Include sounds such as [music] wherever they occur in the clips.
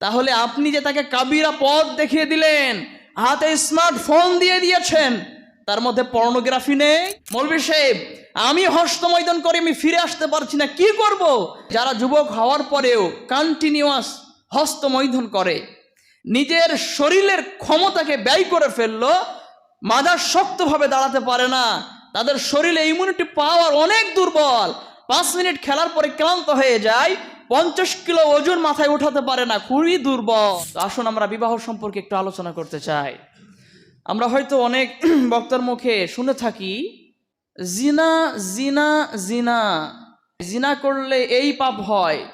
তাহলে আপনি যে তাকে কাবিরা পথ দেখিয়ে দিলেন, হাতে স্মার্টফোন দিয়ে দিয়েছেন, তার মধ্যে পর্নোগ্রাফি নেই। মৌলবী সাহেব, আমি হস্তমৈদন করে আমি ফিরে আসতে পারছি না, কি করব? যারা যুবক হওয়ার পরেও কন্টিনিউয়াস হস্তমৈদন করে, নিজের শরীরের ক্ষমতাকে ব্যয় করে ফেলল মাজার শক্তভাবে দাঁড়াতে পারে না, তাদের শরীরে ইমিউনিটি পাওয়ার অনেক দুর্বল। পাঁচ মিনিট খেলার পরে ক্লান্ত হয়ে যায় পঞ্চাশ কিলো ওজন মাথায় উঠাতে পারে না, খুবই দুর্বল। আসুন আমরা বিবাহ সম্পর্কে একটু আলোচনা করতে চাই। আমরা হয়তো অনেক [clears throat] বক্তার মুখে শুনে থাকি, জিনা জিনা জিনা জিনা করলে এই পাপ হয়।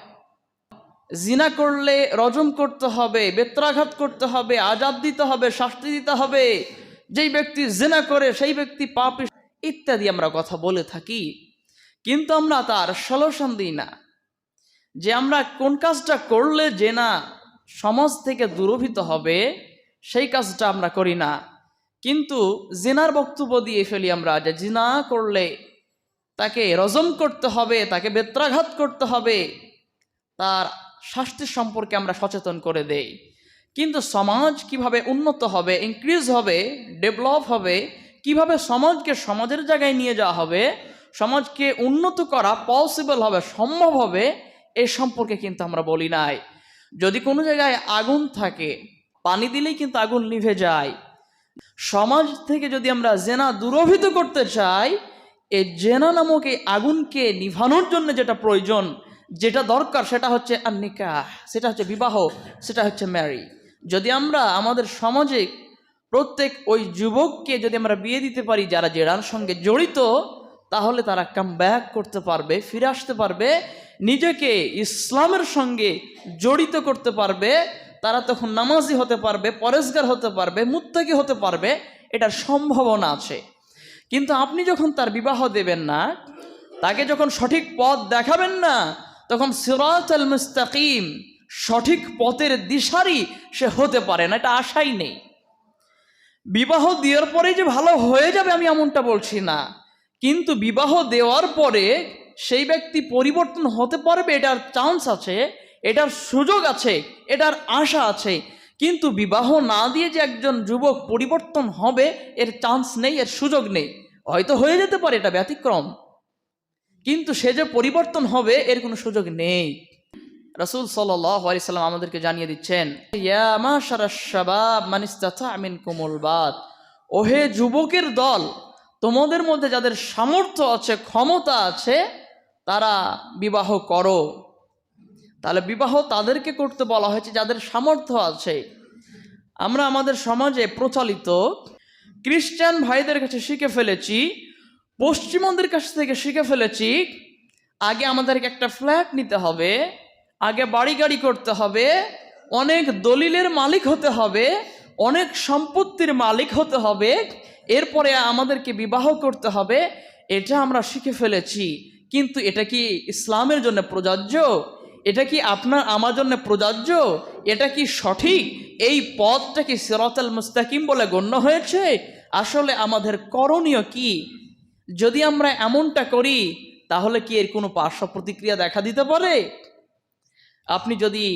জিনা করলে রজম করতে হবে, বেত্রাঘাত করতে হবে আজাদ দিতে হবে, শাস্তি দিতে হবে। যেই ব্যক্তি জিনা করে, সেই ব্যক্তি পাপ, ইত্যাদি আমরা কথা বলে থাকি। কিন্তু আমরা তার সলিউশন দিই না। যে আমরা কোন কাজটা করলে যে না সমাজ থেকে দূরভূত হবে, সেই কাজটা আমরা করি না। কিন্তু জিনার বক্তব্য দিয়ে ফেলি আমরা যে জিনা করলে তাকে রজম করতে হবে, তাকে বেত্রাঘাত করতে হবে, তার শাস্তির সম্পর্কে আমরা সচেতন করে দেই। কিন্তু সমাজ কীভাবে উন্নত হবে ইনক্রিজ হবে ডেভেলপ হবে, কীভাবে সমাজকে সমাজের জায়গায় নিয়ে যাওয়া হবে, সমাজকে উন্নত করা পসিবল হবে, সম্ভব হবে এই সম্পর্কে কিন্তু আমরা বলি নাই। যদি কোনো জায়গায় আগুন থাকে, পানি দিলেই কিন্তু আগুন নিভে যায়। সমাজ থেকে যদি আমরা জেনা দূরভূত করতে চাই এই জেনা নামক এই আগুনকে নিভানোর জন্য যেটা প্রয়োজন, যেটা দরকার, সেটা হচ্ছে আর আন্নিকা সেটা হচ্ছে বিবাহ, সেটা হচ্ছে ম্যারি যদি আমরা আমাদের সমাজে প্রত্যেক ওই যুবককে যদি আমরা বিয়ে দিতে পারি, যারা জেরার সঙ্গে জড়িত, তাহলে তারা কাম ব্যাক করতে পারবে, ফিরে আসতে পারবে নিজেকে ইসলামের সঙ্গে জড়িত করতে পারবে, তারা তখন নামাজি হতে পারবে পরেশগার হতে পারবে, মুত্তাকি হতে পারবে, এটার সম্ভাবনা আছে। কিন্তু আপনি যখন তার বিবাহ দেবেন না, তাকে যখন সঠিক পথ দেখাবেন না, তখন সিরাত আল মুস্তাকিম সঠিক পথের দিশারি সে হতে পারে না, এটা আশাই নেই। বিবাহ দেওয়ার পরে যে ভালো হয়ে যাবে আমি এমনটা বলছি না। কিন্তু বিবাহ দেওয়ার পরে সেই ব্যক্তি পরিবর্তন হতে পারবে, এটার চান্স আছে, এটার সুযোগ আছে, এটার আশা আছে। কিন্তু বিবাহ না দিয়ে যে একজন যুবক পরিবর্তন হবে, এর চান্স নেই, এর সুযোগ নেই। হয়তো হয়ে যেতে পারে এটা ব্যতিক্রম। কিন্তু সে যে পরিবর্তন হবে, এর কোনো সুযোগ নেই। রসুল সাল্লাম আমাদেরকে জানিয়ে দিচ্ছেন, ইয়া মান মিনকুমুল বাত। ওহে যুবকের দল, তোমাদের মধ্যে যাদের সামর্থ্য আছে, ক্ষমতা আছে তারা বিবাহ করো। তাহলে বিবাহ তাদেরকে করতে বলা হয়েছে যাদের সামর্থ্য আছে। আমরা আমাদের সমাজে প্রচলিত খ্রিস্টান ভাইদের কাছে শিখে ফেলেছি, পশ্চিমদের কাছ থেকে শিখে ফেলেছি, আগে আমাদেরকে একটা ফ্ল্যাট নিতে হবে, আগে বাড়ি গাড়ি করতে হবে, অনেক দলিলের মালিক হতে হবে, অনেক সম্পত্তির মালিক হতে হবে, এরপরে আমাদেরকে বিবাহ করতে হবে, এটা আমরা শিখে ফেলেছি। কিন্তু এটা কি ইসলামের জন্য প্রযোজ্য? এটা কি আপনার, আমার জন্য প্রযোজ্য? এটা কি সঠিক? এই পথটা কি সিরাতাল মুস্তাকিম বলে গণ্য হয়েছে? আসলে আমাদের করণীয় কি? যদি আমরা এমনটা করি, তাহলে কি এর কোনো পার্শ্ব প্রতিক্রিয়া দেখা দিতে পারে? আপনি যদি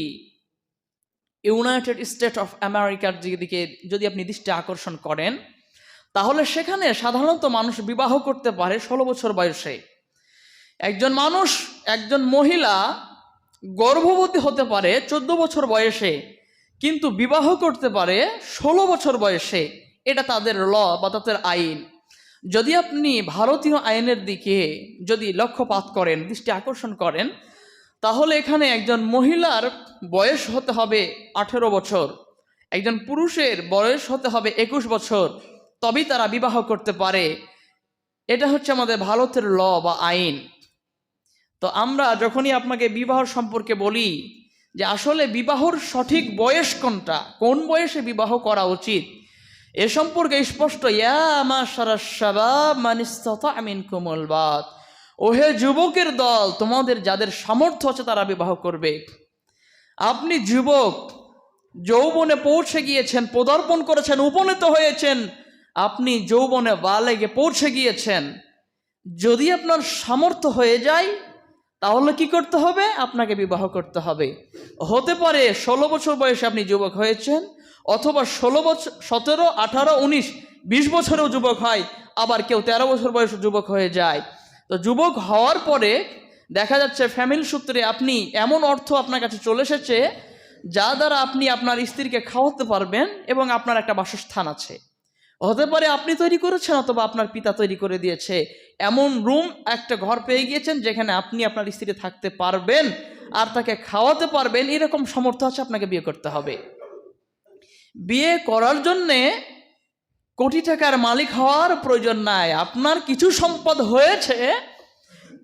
ইউনাইটেড স্টেট অফ আমেরিকার দিকে যদি আপনি দৃষ্টি আকর্ষণ করেন, তাহলে সেখানে সাধারণত মানুষ বিবাহ করতে পারে ষোলো বছর বয়সে। একজন মানুষ, একজন মহিলা গর্ভবতী হতে পারে চোদ্দ বছর বয়সে, কিন্তু বিবাহ করতে পারে ষোলো বছর বয়সে, এটা তাদের ল বা তাদের আইন। যদি আপনি ভারতীয় আইনের দিকে যদি লক্ষ্যপাত করেন, দৃষ্টি আকর্ষণ করেন, তাহলে এখানে একজন মহিলার বয়স হতে হবে আঠেরো বছর, একজন পুরুষের বয়স হতে হবে একুশ বছর, তবেই তারা বিবাহ করতে পারে। এটা হচ্ছে আমাদের ভারতের ল বা আইন। তো আমরা যখনই আপনাকে বিবাহ সম্পর্কে বলি যে আসলে বিবাহর সঠিক বয়স কোনটা, কোন বয়সে বিবাহ করা উচিত, এ সম্পর্কে স্পষ্ট আমিন কোমল বাদ ওহে যুবকের দল, তোমাদের যাদের সামর্থ্য আছে তারা বিবাহ করবে। আপনি যুবক, যৌবনে পৌঁছে গিয়েছেন, পদার্পণ করেছেন, উপনীত হয়েছেন, আপনি যৌবনে বালেগে পৌঁছে গিয়েছেন। যদি আপনার সামর্থ্য হয়ে যায় তাহলে কি করতে হবে? আপনাকে বিবাহ করতে হবে। হতে পারে ষোলো বছর বয়সে আপনি যুবক হয়েছেন, অথবা ষোলো বছর সতেরো, আঠারো, উনিশ, বিশ বছরেও যুবক হয়, আবার কেউ তেরো বছর বয়সে যুবক হয়ে যায়। তো যুবক হওয়ার পরে দেখা যাচ্ছে ফ্যামিলি সূত্রে আপনি এমন অর্থ আপনার কাছে চলে এসেছে, যা দ্বারা আপনি আপনার স্ত্রীকে খাওয়াতে পারবেন এবং আপনার একটা বাসস্থান আছে। হতে পারে আপনি তৈরি করেছেন অথবা আপনার পিতা তৈরি করে দিয়েছে। এমন রুম একটা ঘর পেয়ে গিয়েছেন যেখানে আপনি আপনার স্ত্রী থাকতে পারবেন, আর তাকে খাওয়াতে পারবেন, এরকম সমর্থ আছে আপনাকে বিয়ে করতে হবে। বিয়ে করার জন্যে কোটি টাকার মালিক হওয়ার প্রয়োজন নাই। আপনার কিছু সম্পদ হয়েছে,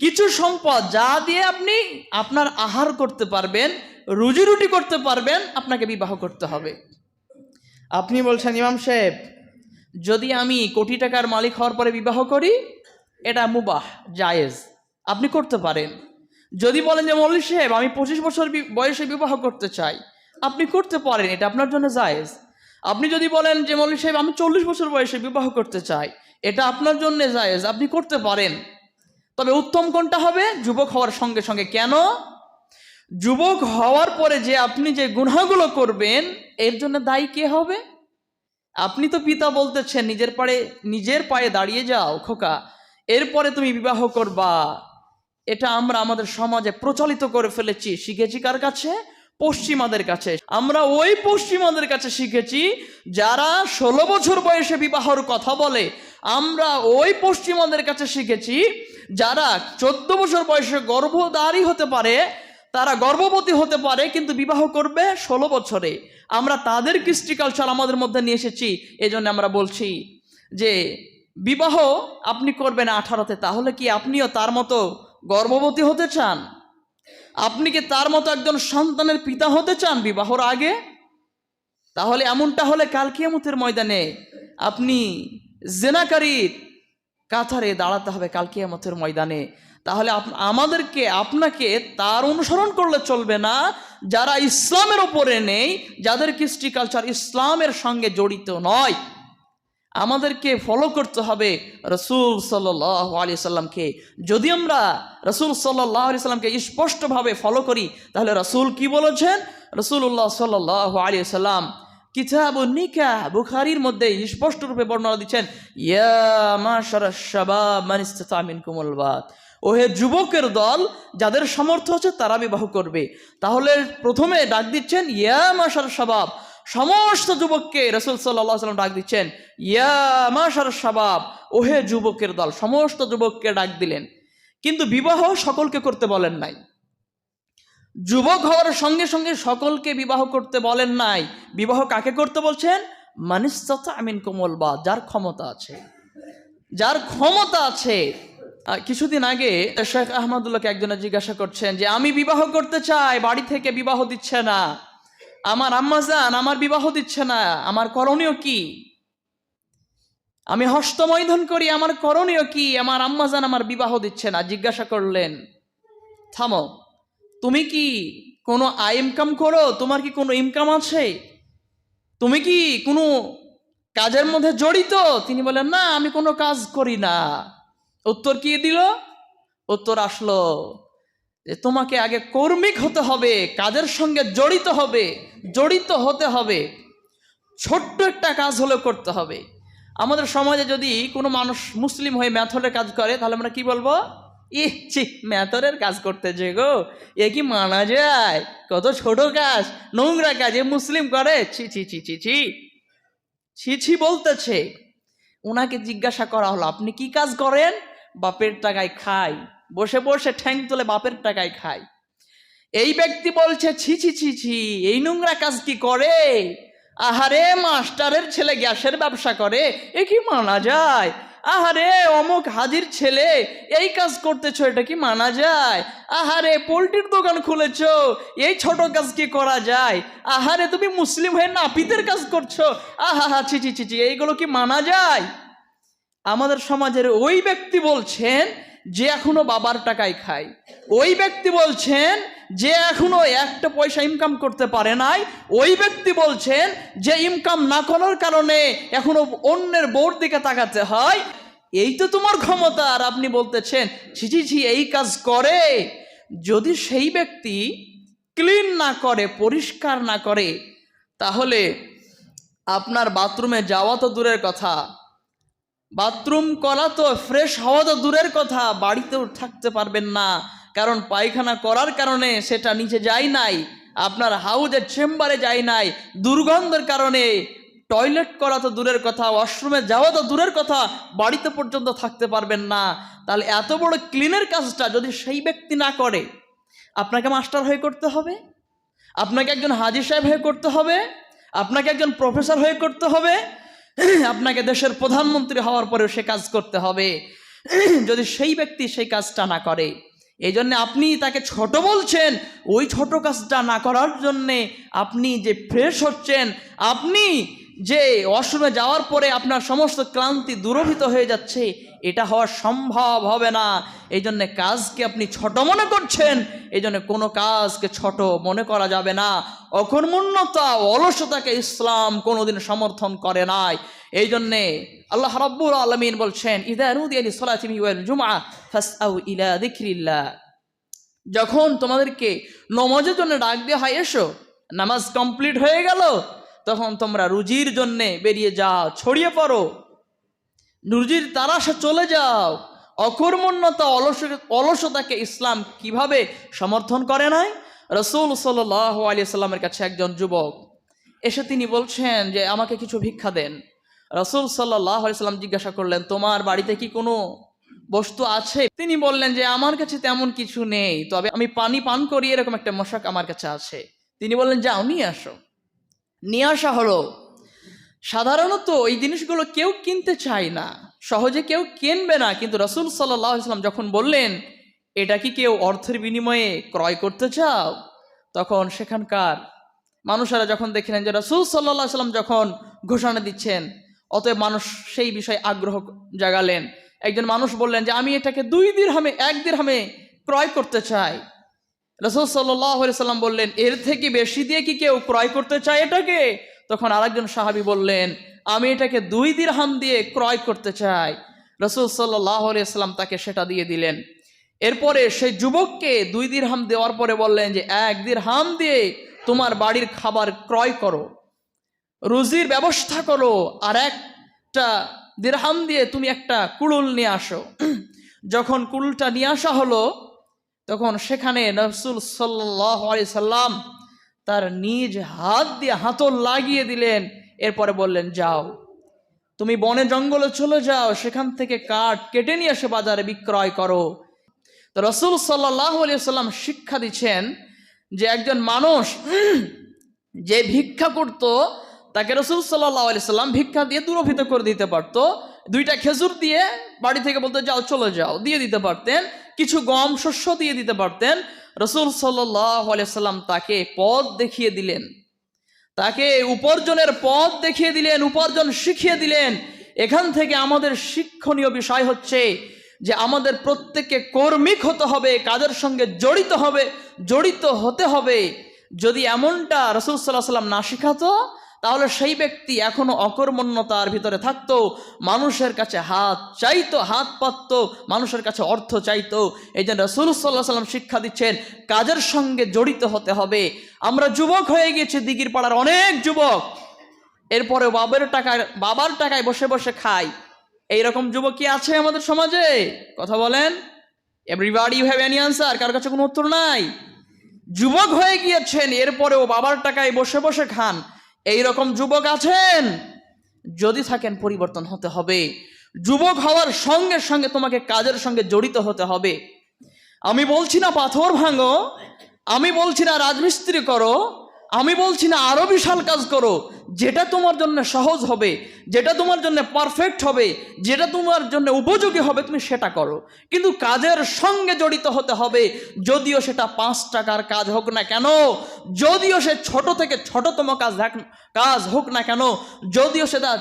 কিছু সম্পদ যা দিয়ে আপনি আপনার আহার করতে পারবেন, রুজি রুটি করতে পারবেন, আপনাকে বিবাহ করতে হবে। আপনি বলছেন ইমাম সাহেব যদি আমি কোটি টাকার মালিক হওয়ার পরে বিবাহ করি, এটা মুবাহ, জায়েজ। আপনি করতে পারেন। যদি বলেন যে, মৌলী সাহেব, আমি পঁচিশ বছর বয়সে বিবাহ করতে চাই, আপনি করতে পারেন, এটা আপনার জন্য জায়েজ। আপনি যদি বলেন যে, মৌলী সাহেব, আমি চল্লিশ বছর বয়সে বিবাহ করতে চাই, এটা আপনার জন্য জায়েজ, আপনি করতে পারেন। তবে উত্তম কোনটা হবে? যুবক হওয়ার সঙ্গে সঙ্গে। কেন? যুবক হওয়ার পরে যে আপনি যে গুনাহগুলো করবেন, এর জন্য দায়ী কে হবে? আপনি তো পিতা বলতেছেন, নিজের পায়ে নিজের পায়ে দাঁড়িয়ে যাও, খোকা। এরপরে তুমি বিবাহ করবা। এটা আমরা আমাদের সমাজে প্রচলিত করে ফেলেছি। শিখেছি কার কাছে? পশ্চিমাদের কাছে। আমরা ওই পশ্চিমাদের কাছে শিখেছি, যারা ষোলো বছর বয়সে বিবাহর কথা বলে। আমরা ওই পশ্চিমাদের কাছে শিখেছি, যারা চোদ্দ বছর বয়সে গর্ভধারী হতে পারে, তারা গর্ভবতী হতে পারে, কিন্তু বিবাহ করবে ষোলো বছরে। আমরা তাদের কৃষ্টি কালচার আমাদের মধ্যে নিয়ে এসেছি, এজন্য আমরা বলছি যে, বিবাহ আপনি করবেন আঠারোতে, তাহলে কি আপনিও তার মতো গর্ভবতী হতে চান? আপনি কি তার মতো একজন সন্তানের পিতা হতে চান বিবাহর আগে? তাহলে এমনটা হলে কাল কিয়ামতের ময়দানে আপনি জেনাকারীর কাতারে দাঁড়াতে হবে কাল কিয়ামতের ময়দানে। তাহলে আমাদেরকে, আপনাকে তার অনুসরণ করলে চলবে না যারা ইসলামের ওপরে নেই, যাদের কৃষ্টি কালচার ইসলামের সঙ্গে জড়িত নয়, আমাদেরকে ফলো করতে হবে রসুল সাল্লাহ আলি সাল্লামকে। যদি আমরা রসুল সাল্লাহ আলি সাল্লামকে স্পষ্টভাবে ফলো করি, তাহলে রসুল কি বলেছেন? রসুল্লাহ সাল্লাহ আলি সাল্লাম কিতাব নিকাহ বুখারির মধ্যে স্পষ্ট রূপে বর্ণনা দিচ্ছেন, ইয়া মাশারা শাবাব মান ইসতাতা মিনকুমুল বাত ও হে যুবকের দল, যাদের সামর্থ্য আছে তারা বিবাহ করবে। তাহলে প্রথমে ডাক দিচ্ছেন, ইয়া শাবাব। সমস্ত যুবককে রসুল সাল্লাম ডাক দিচ্ছেন, ইয়া মাশার শাবাব ওহে যুবকের দল। সমস্ত যুবককে ডাক দিলেন। কিন্তু বিবাহ সকলকে করতে বলেন নাই। যুবক হওয়ার সঙ্গে সঙ্গে সকলকে বিবাহ করতে বলেন নাই। বিবাহ কাকে করতে বলছেন? মানিস্ততা আমিন কোমল বা, যার ক্ষমতা আছে। যার ক্ষমতা আছে কিছুদিন আগে শেখ আহমদুল্লাহকে একজনে জিজ্ঞাসা করছেন যে, আমি বিবাহ করতে চাই, বাড়ি থেকে বিবাহ দিচ্ছে না। আমার আম্মাজান আমার বিবাহ দিচ্ছে না, আমার করণীয় কি? আমি হস্তমৈধন করি, আমার করণীয় কি? আমার আম্মাজান আমার বিবাহ দিচ্ছে না। জিজ্ঞাসা করলেন, থামো, তুমি কি কোনো আয় ইনকাম করো? তোমার কি কোনো ইনকাম আছে? তুমি কি কোনো কাজের মধ্যে জড়িত? তিনি বলেন না, আমি কোনো কাজ করি না। উত্তর কি দিল? উত্তর আসলো যে তোমাকে আগে কর্মিক হতে হবে, কাজের সঙ্গে জড়িত হবে, জড়িত হতে হবে। ছোট্ট একটা কাজ হলেও করতে হবে। আমাদের সমাজে যদি কোনো মানুষ মুসলিম হয়ে ম্যাথরের কাজ করে, তাহলে আমরা কি বলব? ইহ ম্যাথরের কাজ করতে যে গো, এ কি মানা যায়? কত ছোট কাজ, নোংরা কাজ, এ মুসলিম করে? ছি ছি ছি ছি ছি। ছি ছি বলতেছে। ওনাকে জিজ্ঞাসা করা হলো, আপনি কি কাজ করেন? বাপের টাকায় খাই। বসে বসে ঠ্যাং তুলে বাপের টাকায় খাই। এই ব্যক্তি বলছে, ছি ছি ছি ছি, এই নোংরা কাজ কি করে? আহারে, মাস্টারের ছেলে গ্যাসের ব্যবসা করে, এ কি মানা যায়? আহারে, অমুক হাজির ছেলে, এই কাজ করতেছো, এটা কি মানা যায়? আহারে, পোলট্রির দোকান খুলেছ, এই ছোট কাজ কি করা যায়? আহারে, তুমি মুসলিম হয়ে নাপিতের কাজ করছ, আহা, হা, ছি ছি ছি এইগুলো কি মানা যায়? আমাদের সমাজের ওই ব্যক্তি বলছেন যে এখনও বাবার টাকায় খায়। ওই ব্যক্তি বলছেন যে এখনও একটা পয়সা ইনকাম করতে পারে নাই। ওই ব্যক্তি বলছেন যে ইনকাম না করার কারণে এখনও অন্যের বোর দিকে তাকাতে হয়। এই তো তোমার ক্ষমতা, আর আপনি বলতেছেন, ছি ছি ছি, এই কাজ করে। যদি সেই ব্যক্তি ক্লিন না করে, পরিষ্কার না করে, তাহলে আপনার বাথরুমে যাওয়া তো দূরের কথা। বাথরুম করা তো ফ্রেশ হওয়া তো দূরের কথা, বাড়িতেও থাকতে পারবেন না। কারণ পায়খানা করার কারণে সেটা নিচে যায় নাই, আপনার হাউজের চেম্বারে যায় নাই, দুর্গন্ধের কারণে। টয়লেট করা তো দূরের কথা, ওয়াশরুমে যাওয়া তো দূরের কথা, বাড়িতে পর্যন্ত থাকতে পারবেন না। তাহলে এত বড় ক্লিনের কাজটা যদি সেই ব্যক্তি না করে, আপনাকে মাস্টার হয়ে করতে হবে? আপনাকে একজন হাজি সাহেব হয়ে করতে হবে? আপনাকে একজন প্রফেসর হয়ে করতে হবে? [coughs] আপনাকে দেশের প্রধানমন্ত্রী হওয়ার পরেও সে কাজ করতে হবে। [coughs] যদি সেই ব্যক্তি সেই কাজটা না করে, এই জন্য আপনি তাকে ছোট বলছেন, ওই ছোট কাজটা না করার জন্যে আপনি যে ফ্রেশ হচ্ছেন, আপনি যে ওয়াশরুমে যাওয়ার পরে আপনার সমস্ত ক্লান্তি দূরভূত হয়ে যাচ্ছে, এটা হওয়া সম্ভব হবে না। এই জন্য কাজকে আপনি ছোট মনে করছেন, এই জন্য কোনো কাজকে ছোট মনে করা যাবে না। অকর্মণ্যতা, অলসতাকে ইসলাম কোনোদিন সমর্থন করে নাই। এই জন্যে আল্লাহ রাব্বুল আলমিন বলছেন ইলা যখন তোমাদেরকে নমাজের জন্য ডাক দেওয়া হয়, এসো, নামাজ কমপ্লিট হয়ে গেল। তখন তোমরা রুজির জন্যে বেরিয়ে যাও, ছড়িয়ে পড়ো। রুজির তারাশে চলে যাও। অকর্মণ্যতা, অলস, অলসতাকে ইসলাম কীভাবে সমর্থন করে নাই? রসুল সাল্লাহ আলী সাল্লামের কাছে একজন যুবক এসে তিনি বলছেন যে, আমাকে কিছু ভিক্ষা দেন। রসুল সাল্লাহ সাল্লাম জিজ্ঞাসা করলেন, তোমার বাড়িতে কি কোনো বস্তু আছে? তিনি বললেন যে, আমার কাছে তেমন কিছু নেই, তবে আমি পানি পান করি, এরকম একটা মশাক আমার কাছে আছে। তিনি বললেন, যাও, নিয়ে আসো। নিয়ে আসা হলো। সাধারণত এই জিনিসগুলো কেউ কিনতে চায় না, সহজে কেউ কিনবে না, কিন্তু রসুল সাল্লাহ ইসলাম যখন বললেন, এটা কি কেউ অর্থের বিনিময়ে ক্রয় করতে চাও? তখন সেখানকার মানুষেরা যখন দেখলেন যে রসুল সাল্লাহ সাল্লাম যখন ঘোষণা দিচ্ছেন, অতএব মানুষ সেই বিষয়ে আগ্রহ জাগালেন। একজন মানুষ বললেন যে, আমি এটাকে দুই দিন হামে এক দিন হামে ক্রয় করতে চাই। রসুল সাল্লাম বললেন, এর থেকে বেশি দিয়ে কি কেউ ক্রয় করতে চায় এটাকে? তখন আরেকজন সাহাবি বললেন, আমি এটাকে দুই দিরহাম দিয়ে ক্রয় করতে চাই। রসুল সাল্লাহ সাল্লাম তাকে সেটা দিয়ে দিলেন। এরপরে সেই যুবককে দুই দিরহাম দেওয়ার পরে বললেন যে, এক দিরহাম দিয়ে তোমার বাড়ির খাবার ক্রয় করো, রুজির ব্যবস্থা করো, আর একটা দিরহাম দিয়ে তুমি একটা কুড়ুল নিয়ে আসো। যখন কুড়ুলটা নিয়ে আসা হলো তখন সেখানে নরসুল সাল্লাহ সাল্লাম তার নিজ হাত দিয়ে হাতল লাগিয়ে দিলেন। এরপরে বললেন, যাও। তুমি বনে জঙ্গলে চলে যাও। সেখান থেকে কাঠ কেটে নিয়ে এসে বাজারে বিক্রয় করো। তো রসুল সাল্লাহ সাল্লাম শিক্ষা দিচ্ছেন যে একজন মানুষ যে ভিক্ষা করত, তাকে রসুল সাল্লাহ আলি সাল্লাম ভিক্ষা দিয়ে দূরভূত করে দিতে পারতো। দুইটা খেজুর দিয়ে বাড়ি থেকে বলতে যাও, চলে যাও। দিয়ে দিতে পারতেন, কিছু গম শস্য দিয়ে দিতে পারতেন। রসুল সাল্লাম তাকে পথ দেখিয়ে দিলেন। তাকে উপার্জনের পথ দেখিয়ে দিলেন, উপার্জন শিখিয়ে দিলেন। এখান থেকে আমাদের শিক্ষণীয় বিষয় হচ্ছে যে আমাদের প্রত্যেককে কর্মিক হতে হবে কাজের সঙ্গে জড়িত হবে, জড়িত হতে হবে। যদি এমনটা রসুল সাল্লাহ সাল্লাম না শিখাতো তাহলে সেই ব্যক্তি এখনও অকর্মণ্যতার ভিতরে থাকতো, মানুষের কাছে হাত চাইতো, হাত পাতত, মানুষের কাছে অর্থ চাইতো। এই জন্য রসুল সাল্লাম শিক্ষা দিচ্ছেন, কাজের সঙ্গে জড়িত হতে হবে। আমরা যুবক হয়ে গেছি দিঘির পাড়ার অনেক যুবক। এরপরে বাবার টাকায় বাবার টাকায় বসে বসে খাই। এইরকম যুবক কি আছে আমাদের সমাজে? কথা বলেন। এভরিবাডি হ্যাভ এনি আনসার কার কাছে কোনো উত্তর নাই? যুবক হয়ে গিয়েছেন, এরপরেও বাবার টাকায় বসে বসে খান। এই রকম যুবক আছেন? যদি থাকেন, পরিবর্তন হতে হবে। যুবক হওয়ার সঙ্গে সঙ্গে তোমাকে কাজের সঙ্গে জড়িত হতে হবে। আমি বলছি না পাথর ভাঙো, আমি বলছি না রাজমিস্ত্রি করো আমি বলছি না, আরও বিশাল কাজ করো। যেটা তোমার জন্য সহজ হবে, যেটা তোমার জন্য পারফেক্ট হবে, যেটা তোমার জন্য উপযোগী হবে, তুমি সেটা করো। কিন্তু কাজের সঙ্গে জড়িত হতে হবে, যদিও সেটা পাঁচ টাকার কাজ হোক না কেন, যদিও সে ছোট থেকে ছোটতম কাজ কাজ হোক না কেন, যদিও সেটা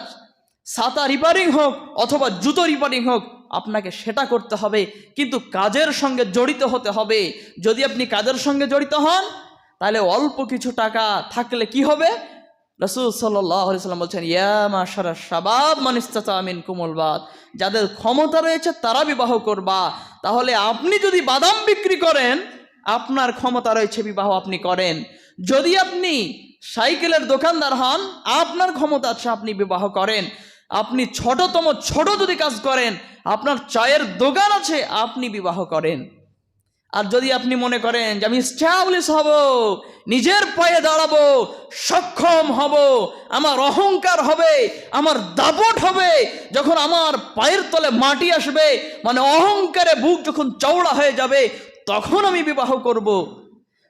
ছাতা রিপেয়ারিং হোক অথবা জুতো রিপেয়ারিং হোক, আপনাকে সেটা করতে হবে। কিন্তু কাজের সঙ্গে জড়িত হতে হবে। যদি আপনি কাজের সঙ্গে জড়িত হন তাহলে অল্প কিছু টাকা থাকলে কি হবে? রসুল সাল্লাম বলছেন ইয়ামা সারা শাবাব মানিস্তাতা আমিন কুমলবাদ যাদের ক্ষমতা রয়েছে তারা বিবাহ করবা। তাহলে আপনি যদি বাদাম বিক্রি করেন, আপনার ক্ষমতা রয়েছে বিবাহ আপনি করেন। যদি আপনি সাইকেলের দোকানদার হন, আপনার ক্ষমতা আছে আপনি বিবাহ করেন। আপনি ছোটতম ছোট যদি কাজ করেন, আপনার চায়ের দোকান আছে, আপনি বিবাহ করেন। আর যদি আপনি মনে করেন যে আমি স্ট্যাবলিশ হব, নিজের পায়ে দাঁড়াবো, সক্ষম হব, আমার অহংকার হবে, আমার দাপট হবে, যখন আমার পায়ের তলে মাটি আসবে মানে অহংকারে বুক যখন চওড়া হয়ে যাবে, তখন আমি বিবাহ করব।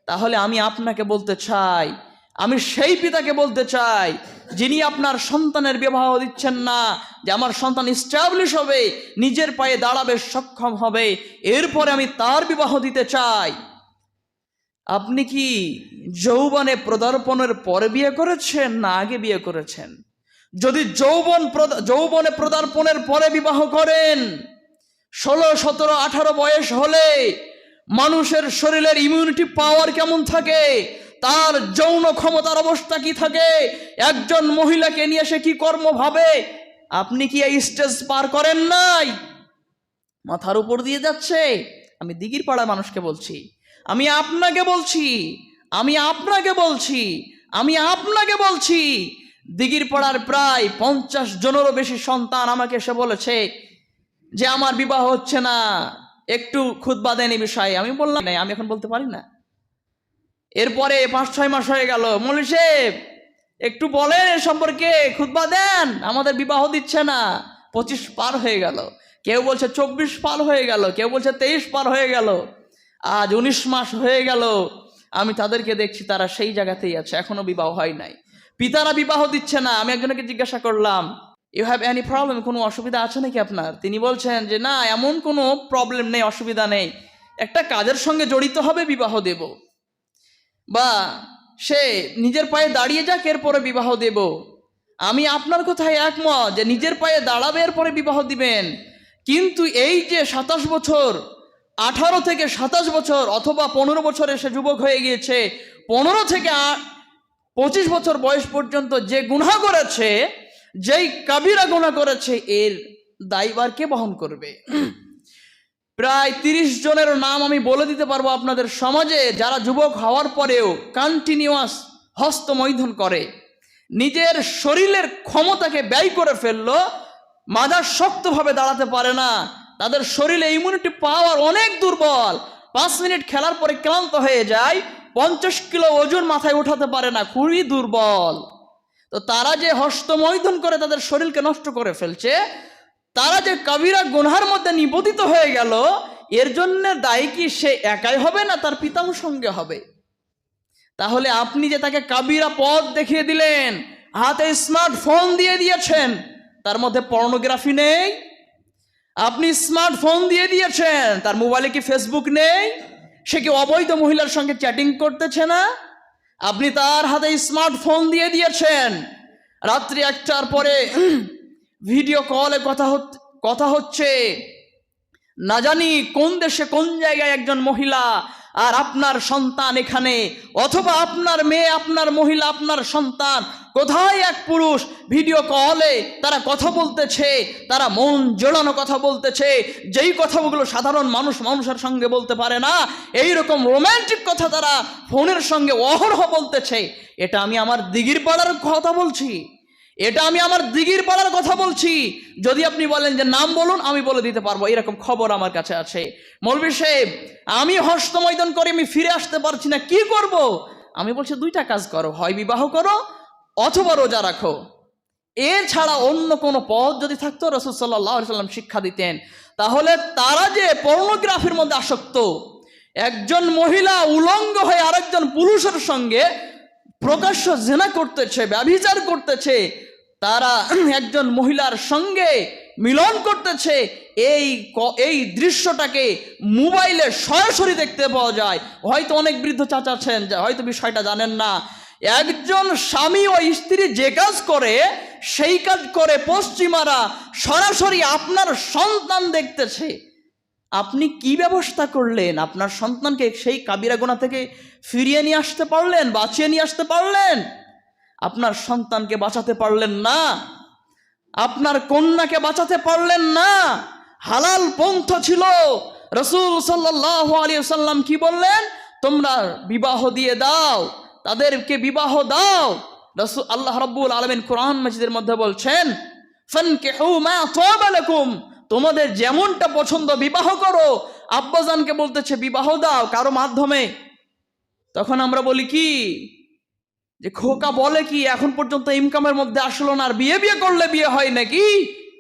তাহলে আমি আপনাকে বলতে চাই আমি সেই পিতাকে বলতে চাই, যিনি আপনার সন্তানের বিবাহ দিচ্ছেন না, যে আমার সন্তান স্ট্যাবলিশ হবে, নিজের পায়ে দাঁড়াবে, সক্ষম হবে, এরপরে আমি তার বিবাহ দিতে চাই। আপনি কি যৌবনে প্রদার্পণের পরে বিয়ে করেছেন না আগে বিয়ে করেছেন? যদি যৌবন যৌবনে প্রদার্পণের পরে বিবাহ করেন, ষোলো, সতেরো, আঠারো বয়স হলে মানুষের শরীরের ইমিউনিটি পাওয়ার কেমন থাকে? তার যৌন ক্ষমতার অবস্থা কি থাকে? একজন মহিলাকে নিয়ে সে কি কর্ম ভাবে? আপনি কি এই স্টেজ পার করেন নাই? মাথার উপর দিয়ে যাচ্ছে। আমি দিঘির পাড়ার মানুষকে বলছি। আমি আপনাকে বলছি। আমি আপনাকে বলছি। আমি আপনাকে বলছি। দিঘির পাড়ার প্রায় পঞ্চাশ জনেরও বেশি সন্তান আমাকে এসে বলেছে যে, আমার বিবাহ হচ্ছে না। একটু খুদবা দেন এই বিষয়ে। আমি বললাম আমি এখন বলতে পারি না। এরপরে পাঁচ, ছয় মাস হয়ে গেল। মৌলী সাহেব, একটু বলেন এ সম্পর্কে খুদবা দেন? আমাদের বিবাহ দিচ্ছে না। পঁচিশ পার হয়ে গেল। কেউ বলছে চব্বিশ পার হয়ে গেল, কেউ বলছে তেইশ পার হয়ে গেল। আজ উনিশ মাস হয়ে গেল। আমি তাদেরকে দেখছি, তারা সেই জায়গাতেই আছে, এখনও বিবাহ হয় নাই। পিতারা বিবাহ দিচ্ছে না, আমি একজনকে জিজ্ঞাসা করলাম ইউ হ্যাভ এনি প্রবলেম কোনো অসুবিধা আছে নাকি আপনার? তিনি বলছেন যে, না, এমন কোনো প্রবলেম নেই, অসুবিধা নেই। একটা কাজের সঙ্গে জড়িত হবে, বিবাহ দেব। বা সে নিজের পায়ে দাঁড়িয়ে যাক, এরপরে বিবাহ দেব। আমি আপনার কথায় একমত যে নিজের পায়ে দাঁড়াবে, এরপরে বিবাহ দিবেন। কিন্তু এই যে সাতাশ বছর, আঠারো থেকে সাতাশ বছর অথবা পনেরো বছরে সে যুবক হয়ে গিয়েছে, পনেরো থেকে পঁচিশ বছর বয়স পর্যন্ত যে গুণা করেছে, যেই কাবিরা গুণা করেছে, এর দায়বার কে বহন করবে? প্রায় তিরিশ জনের নাম আমি বলে দিতে পারব আপনাদের সমাজে, যারা যুবক হওয়ার পরেও কন্টিনিউয়াস হস্তমৈথুন করে, নিজের শরীরের ক্ষমতাকে ব্যয় করে ফেলল মাদার শক্তভাবে দাঁড়াতে পারে না, তাদের শরীরে ইমিউনিটি পাওয়ার অনেক দুর্বল, পাঁচ মিনিট খেলার পরে ক্লান্ত হয়ে যায়, পঞ্চাশ কিলো ওজন মাথায় উঠাতে পারে না, খুবই দুর্বল। তো তারা যে হস্তমৈথুন করে তাদের শরীরকে নষ্ট করে ফেলছে তারা যে কবিরা গুনহার মধ্যে নিবেদিত হয়ে গেল, এর জন্য দায়ী কি সে একাই হবে না তার পিতাও সঙ্গে হবে? তাহলে আপনি যে তাকে কাবিরা পথ দেখিয়ে দিলেন, হাতে স্মার্টফোন দিয়ে দিয়েছেন, তার মধ্যে পর্নোগ্রাফি নেই? আপনি স্মার্টফোন দিয়ে দিয়েছেন, তার মোবাইলে কি ফেসবুক নেই? সে কি অবৈধ মহিলার সঙ্গে চ্যাটিং করতেছে না? আপনি তার হাতে স্মার্টফোন দিয়ে দিয়েছেন, রাত্রি একটার পরে ভিডিও কলে কথা কথা হচ্ছে, না জানি কোন দেশে কোন জায়গায় একজন মহিলা আর আপনার সন্তান এখানে, অথবা আপনার মেয়ে, আপনার মহিলা, আপনার সন্তান, কোথায় এক পুরুষ ভিডিও কলে তারা কথা বলতেছে, তারা মন জোড়ানো কথা বলতেছে, যেই কথাগুলো সাধারণ মানুষ মানুষের সঙ্গে বলতে পারে না এই রকম রোম্যান্টিক কথা তারা ফোনের সঙ্গে অহরহ বলতেছে। এটা আমি আমার দিঘির পাড়ার কথা বলছি। এটা আমি আমার দিঘির পাড়ার কথা বলছি। যদি আপনি বলেন যে, নাম বলুন, আমি বলে দিতে পারব। এরকম খবর আমার কাছে আছে। মৌলবী সাহেব, আমি হস্তমৈদন করে আমি ফিরে আসতে পারছি না, কি করব? আমি বলছি, দুইটা কাজ করো, হয় বিবাহ করো অথবা রোজা রাখো। এছাড়া অন্য কোনো পথ যদি থাকতো, রসুল সাল্লাহ সাল্লাম শিক্ষা দিতেন, তাহলে তারা যে পর্নোগ্রাফির মধ্যে আসক্ত, একজন মহিলা উলঙ্গ হয়ে আরেকজন পুরুষের সঙ্গে প্রকাশ্য জেনা করতেছে, ব্যভিচার করতেছে, তারা একজন মহিলার সঙ্গে মিলন করতেছে। এই এই দৃশ্যটাকে মোবাইলে সরাসরি দেখতে পাওয়া যায়। হয়তো অনেক বৃদ্ধ চাচা আছেন হয়তো বিষয়টা জানেন না। একজন স্বামী ও স্ত্রী যে কাজ করে, সেই কাজ করে পশ্চিমারা সরাসরি আপনার সন্তান দেখতেছে। আপনি কি ব্যবস্থা করলেন? আপনার সন্তানকে সেই কাবিরা গোনা থেকে ফিরিয়ে নিয়ে আসতে পারলেন? বাঁচিয়ে নিয়ে আসতে পারলেন? আপনার সন্তানকে বাঁচাতে পারলেন না। আপনার কন্যাকে বাঁচাতে পারলেন না। হালাল পন্থ ছিল। রসুল সাল্লাহ আলী সাল্লাম কি বললেন? তোমরা বিবাহ দিয়ে দাও। তাদেরকে বিবাহ দাও। রসুল আল্লাহ রব্বুল আলমিন কোরআন মসজিদের মধ্যে বলছেন, ফানকিহু মা তাবা লাকুম। তোমাদের যেমনটা পছন্দ, বিবাহ করো। আব্বাজানকে বলতেছে, বিবাহ দাও কারও মাধ্যমে। তখন আমরা বলি, কি? যে খোকা বলে কি, এখন পর্যন্ত ইনকামের মধ্যে আসলো না, আর বিয়ে বিয়ে করলে বিয়ে হয় নাকি?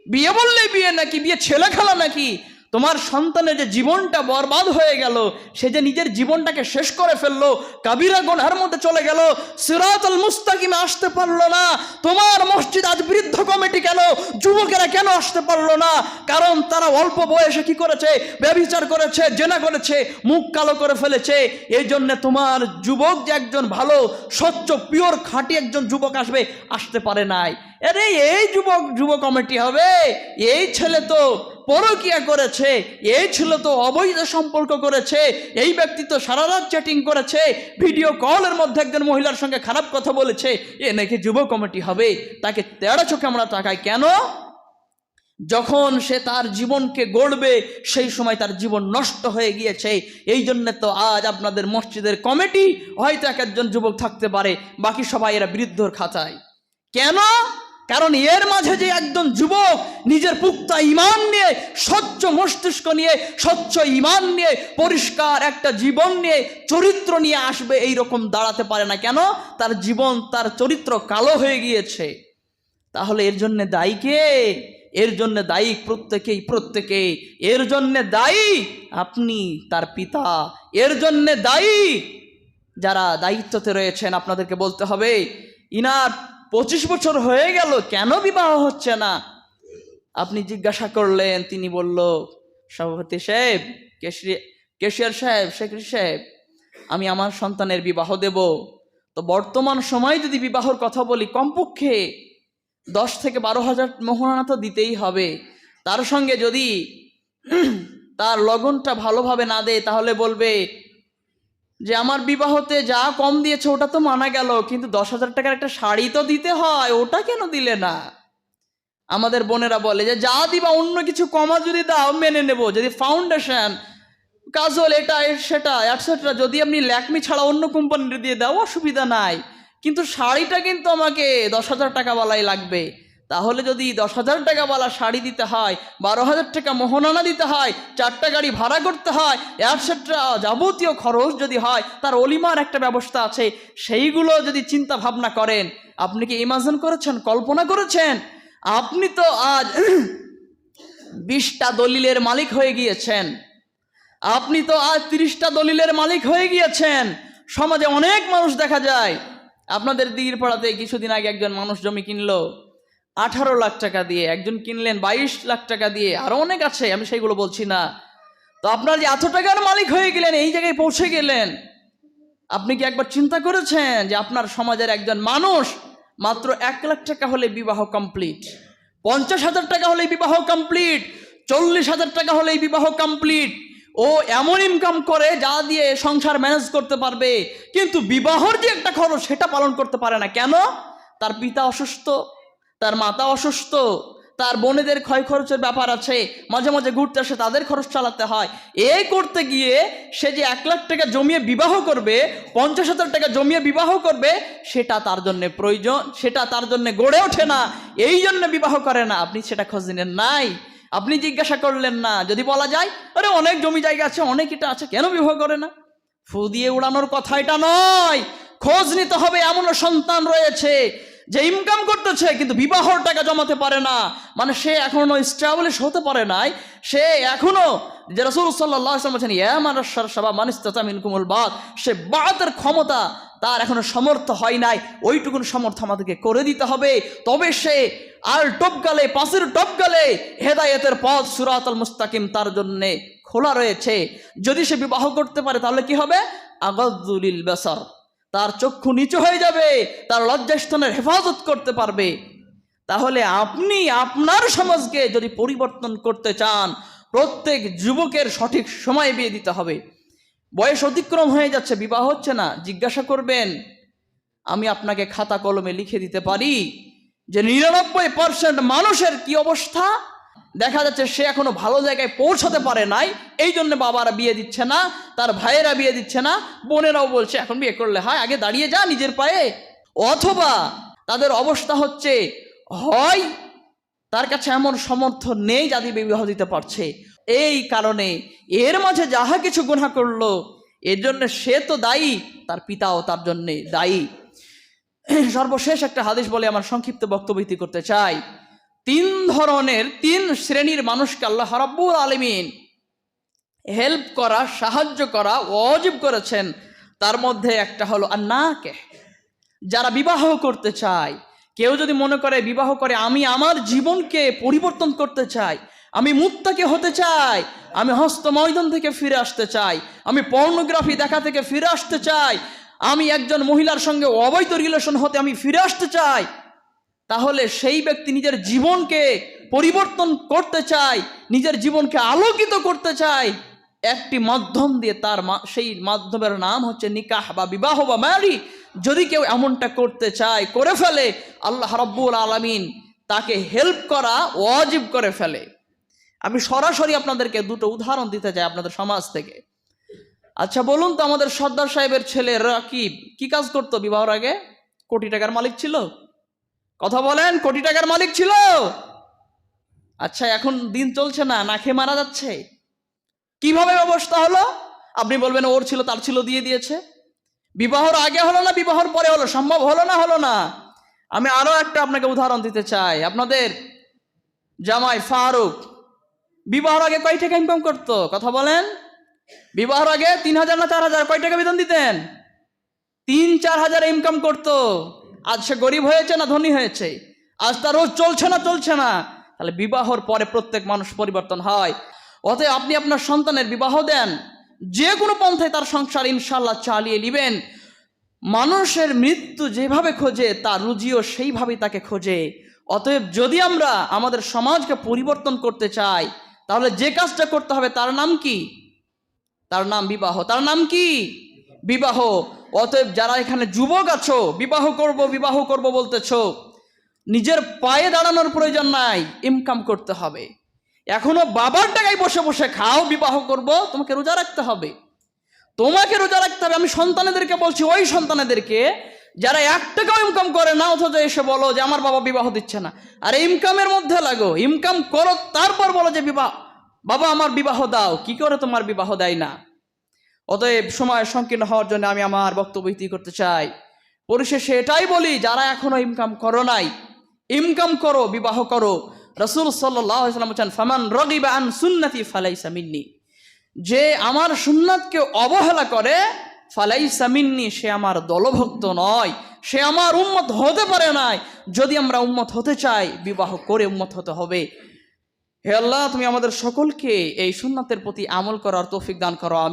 বিয়ে বললে বিয়ে নাকি? বিয়ে ছেলে খেলা নাকি? তোমার সন্তানের যে জীবনটা বরবাদ হয়ে গেল, সে যে নিজের জীবনটাকে শেষ করে ফেলল, কাবিরা গোনার মধ্যে চলে গেল, সিরাতুল মুস্তাকিমে আসতে পারল না। তোমার মসজিদ আজ বৃদ্ধ কমিটি কেন, যুবকেরা কেন আসতে পারল না? কারণ তারা অল্প বয়সে কি করেছে? ব্যভিচার করেছে, জেনা করেছে, মুখ কালো করে ফেলেছে। এই জন্য তোমার যুবক যে একজন ভালো, স্বচ্ছ, পিওর, খাঁটি একজন যুবক আসবে, আসতে পারে নাই। আরে এই যুবক, যুব কমিটি হবে, এই ছেলে তো পরকিয়া করেছে, এই ছেলে তো অবৈধ সম্পর্ক করেছে, এই ব্যক্তি তো সারা রাত চ্যাটিং করেছে ভিডিও কলের মধ্যে একজন মহিলার সঙ্গে খারাপ কথা বলেছে, এ নাকি যুব কমিটি হবে, তাকে তেড়া চোখে আমরা তাকাই কেন? যখন সে তার জীবনকে গড়বে, সেই সময় তার জীবন নষ্ট হয়ে গিয়েছে, এই জন্য তো আজ আপনাদের মসজিদের কমিটি হয়তো এক একজন যুবক থাকতে পারে, বাকি সবাই এরা বৃদ্ধর খাতায়। কেন? কারণ এর মাঝে যে একজন যুবক নিজের পুক্তা ইমান নিয়ে, স্বচ্ছ মস্তিষ্ক নিয়ে, স্বচ্ছ ইমান নিয়ে, পরিষ্কার একটা জীবন নিয়ে, চরিত্র নিয়ে আসবে এই রকম দাঁড়াতে পারে না। কেন? তার জীবন, তার চরিত্র কালো হয়ে গিয়েছে। তাহলে এর জন্য দায়ী কে? এর জন্য দায়ী প্রত্যেকেই প্রত্যেকেই। এর জন্য দায়ী আপনি, তার পিতা। এর জন্য দায়ী যারা দায়িত্বতে রয়েছেন, আপনাদেরকে বলতে হবে, ইনার পঁচিশ বছর হয়ে গেল, কেন বিবাহ হচ্ছে না? আপনি জিজ্ঞাসা করলেন, তিনি বলল, সভাপতি সাহেব, কেশরি, কেশিয়ার সাহেব সেক্রেটারি সাহেব, আমি আমার সন্তানের বিবাহ দেব। তো বর্তমান সময়ে যদি বিবাহর কথা বলি, কমপক্ষে দশ থেকে বারো হাজার মোহরানা তো দিতেই হবে। তার সঙ্গে যদি তার লগনটা ভালোভাবে না দেয়, তাহলে বলবে যে আমার বিবাহতে যা কম দিয়েছে ওটা তো মানা গেল, কিন্তু দশ হাজার টাকার একটা শাড়ি তো দিতে হয়, ওটা কেন দিলে না? আমাদের বোনেরা বলে যে যা দিবা অন্য কিছু কমা যদি দাও, মেনে নেব। যদি ফাউন্ডেশন কাজল এটা, সেটা অ্যাটসেট্রা যদি আপনি ল্যাকমি ছাড়া অন্য কোম্পানির দিয়ে দাও, অসুবিধা নাই। কিন্তু শাড়িটা কিন্তু আমাকে দশ হাজার টাকা টাকাওয়ালাই লাগবে। তাহলে যদি দশ হাজার টাকা টাকাওয়ালা শাড়ি দিতে হয় বারো হাজার টাকা মোহনানা দিতে হয়, চারটা গাড়ি ভাড়া করতে হয় অ্যাটসেট্রা যাবতীয় খরচ যদি হয়, তার অলিমার একটা ব্যবস্থা আছে, সেইগুলো যদি চিন্তা ভাবনা করেন, আপনি কি ইমাজিন করেছেন, কল্পনা করেছেন? আপনি তো আজ [clears throat] বিশটা দলিলের মালিক হয়ে গিয়েছেন। আপনি তো আজ তিরিশটা দলিলের মালিক হয়ে গিয়েছেন। সমাজে অনেক মানুষ দেখা যায়। আপনাদের দিঘির পাড়াতে কিছুদিন আগে একজন মানুষ জমি কিনলো। আঠারো লাখ টাকা দিয়ে একজন কিনলেন, বাইশ লাখ টাকা দিয়ে আরও অনেক আছে, আমি সেইগুলো বলছি না। তো আপনার যে এত টাকার মালিক হয়ে গেলেন, এই জায়গায় পৌঁছে গেলেন। আপনি কি একবার চিন্তা করেছেন যে আপনার সমাজের একজন মানুষ মাত্র এক লাখ টাকা হলে বিবাহ কমপ্লিট পঞ্চাশ হাজার টাকা হলে বিবাহ কমপ্লিট চল্লিশ হাজার টাকা হলে বিবাহ কমপ্লিট ও এমন ইনকাম করে যা দিয়ে সংসার ম্যানেজ করতে পারবে, কিন্তু বিবাহর যে একটা খরচ সেটা পালন করতে পারে না। কেন? তার পিতা অসুস্থ তার মাতা অসুস্থ, তার বোনেদের ক্ষয় খরচের ব্যাপার আছে, মাঝে মাঝে ঘুরতে আসে, তাদের খরচ চালাতে হয়। এই করতে গিয়ে সে যে এক লাখ টাকা জমিয়ে বিবাহ করবে, পঞ্চাশ হাজার টাকা জমিয়ে বিবাহ করবে, সেটা তার জন্য প্রয়োজন, সেটা তার জন্য গড়ে ওঠে না। এই জন্য বিবাহ করে না। আপনি সেটা খোঁজ নিলেন নাই। আপনি জিজ্ঞাসা করলেন না। যদি বলা যায়, আরে, অনেক জমি জায়গা আছে, অনেক এটা আছে, কেন বিবাহ করে না? ফু দিয়ে উড়ানোর কথা এটা নয়। খোঁজ নিতে হবে, এমনও সন্তান রয়েছে। যে ইনকাম করতেছে, কিন্তু বিবাহর টাকা জমাতে পারে না। মানে সে এখনও স্টাবলিশ হতে পারে নাই। সে এখনও, যে রসুল সাল্লাহ ইয়ামানসার সবা মানিস্তামিন কুমুল বাদ সে বাতের ক্ষমতা তার এখনও সমর্থ হয় নাই। ওইটুকুন সমর্থ আমাদেরকে করে দিতে হবে। তবে সে আর টপ গালে পাশের টপ গালে হেদায়েতের পথ সুরাতল মুস্তাকিম তার জন্যে খোলা রয়েছে। যদি সে বিবাহ করতে পারে, তাহলে কি হবে? আগাজুলিল বেসর। তার চক্ষু নিচু হয়ে যাবে, তার লজ্জাস্থানের হেফাজত করতে পারবে। তাহলে আপনি আপনার সমাজকে যদি পরিবর্তন করতে চান, প্রত্যেক যুবকের সঠিক সময় বিয়ে দিতে হবে। বয়স অতিক্রম হয়ে যাচ্ছে, বিবাহ হচ্ছে না। জিজ্ঞাসা করবেন, আমি আপনাকে খাতা কলমে লিখে দিতে পারি যে নিরানব্বই পার্সেন্ট মানুষের কি অবস্থা? দেখা যাচ্ছে সে এখনও ভালো জায়গায় পৌঁছাতে পারে নাই, এই জন্য বাবারা বিয়ে দিচ্ছে না, তার ভাইয়েরা বিয়ে দিচ্ছে না, বোনেরাও বলছে, এখন বিয়ে করলে হয়, আগে দাঁড়িয়ে যা নিজের পায়ে। অথবা তাদের অবস্থা হচ্ছে, হয়, তার কাছে এমন সমর্থন নেই যাতে বিবাহ দিতে পারছে। এই কারণে এর মাঝে যাহা কিছু গুণা করল, এর জন্য সে তো দায়ী, তার পিতাও তার জন্যে দায়ী। সর্বশেষ একটা হাদিস বলে আমার সংক্ষিপ্ত বক্তব্য করতে চাই। তিন ধরনের, তিন শ্রেণির মানুষকে আল্লাহ রাব্বুল আলমিন হেল্প করা, সাহায্য করা অজীব করেছেন। তার মধ্যে একটা হলো আর আন্নাকে যারা বিবাহ করতে চায়। কেউ যদি মনে করে বিবাহ করে, আমি আমার জীবনকে পরিবর্তন করতে চাই, আমি মুত্তাকে হতে চাই, আমি হস্ত ময়দান থেকে ফিরে আসতে চাই, আমি পর্নোগ্রাফি দেখা থেকে ফিরে আসতে চাই, আমি একজন মহিলার সঙ্গে অবৈধ রিলেশন হতে আমি ফিরে আসতে চাই তাহলে সেই ব্যক্তি নিজের জীবনকে পরিবর্তন করতে চায়, নিজের জীবনকে আলোকিত করতে চায়, একটি মাধ্যম দিয়ে তার সেই মাধ্যমের নাম হচ্ছে নিকাহ বা বিবাহ বা ম্যারি যদি কেউ এমনটা করতে চায়, করে ফেলে, আল্লাহ রব্বুল আলমিন তাকে হেল্প করা ওয়াজিব করে ফেলে। আমি সরাসরি আপনাদেরকে দুটো উদাহরণ দিতে চাই আপনাদের সমাজ থেকে। আচ্ছা বলুন তো আমাদের সর্দার সাহেবের ছেলে রাকিব কি কাজ করতো বিবাহর আগে? কোটি টাকার মালিক ছিল? কথা বলেন, কোটি টাকার মালিক ছিল। আচ্ছা এখন দিন চলছে না না খেয়ে মারা যাচ্ছে। কীভাবে ব্যবস্থা হলো? আপনি বলবেন, ওর ছিল, তার ছিল, দিয়ে দিয়েছে। বিবাহর আগে হলো না, বিবাহর পরে হলো? সম্ভব হলো না হলো না। আমি আরও একটা আপনাকে উদাহরণ দিতে চাই। আপনাদের জামাই ফারুক, বিবাহর আগে কয় টাকা ইনকাম করতো? কথা বলেন। বিবাহর আগে তিন হাজার না চার হাজার? কয় টাকা বেতন দিতেন? তিন চার হাজার ইনকাম করতো। আজ সে গরিব হয়েছে না ধনী হয়েছে? আজ তার রোজ চলছে না চলছে না। তাহলে বিবাহর পরে প্রত্যেক মানুষ পরিবর্তন হয়। অতএব আপনি আপনার সন্তানের বিবাহ দেন। যে কোনো পন্থায় তার সংসার ইনশাল্লাহ চালিয়ে নেবেন। মানুষের মৃত্যু যেভাবে খোঁজে, তার রুজিও সেইভাবেই তাকে খোঁজে। অতএব যদি আমরা আমাদের সমাজকে পরিবর্তন করতে চাই, তাহলে যে কাজটা করতে হবে, তার নাম কি? তার নাম বিবাহ। তার নাম কি? বিবাহ। অতএব যারা এখানে যুবক আছো, বিবাহ করব বিবাহ করব বলতেছো, নিজের পায়ে দাঁড়ানোর প্রয়োজন নাই ইনকাম করতে হবে। এখনও বাবার টাকায় বসে বসে খাও, বিবাহ করব, তোমাকে রোজা রাখতে হবে। তোমাকে রোজা রাখতে হবে। আমি সন্তানেদেরকে বলছি, ওই সন্তানেদেরকে, যারা এক টাকাও ইনকাম করে না, অথচ এসে বলো যে, আমার বাবা বিবাহ দিচ্ছে না। আর ইনকামের মধ্যে লাগো। ইনকাম করো, তারপর বলো যে, বিবাহ, বাবা, আমার বিবাহ দাও। কি করে তোমার বিবাহ দেয় না? অতএব সময় সংকীর্ণ হওয়ার জন্য আমি আমার বক্তব্য ইতি করতে চাই। পরিশেষে এটাই বলি, যারা এখনও ইনকাম করো নাই, ইনকাম করো, বিবাহ করো, রসুল সাল্লাম যে আমার সুন্নাতকে অবহেলা করে, ফালাইসা মিন্নি, সে আমার দলভক্ত নয়, সে আমার উম্মত হতে পারে নাই। যদি আমরা উম্মত হতে চাই, বিবাহ করে উম্মত হতে হবে। হে আল্লাহ, তুমি আমাদের সকলকে এই সুন্নাতের প্রতি আমল করার তৌফিক দান করো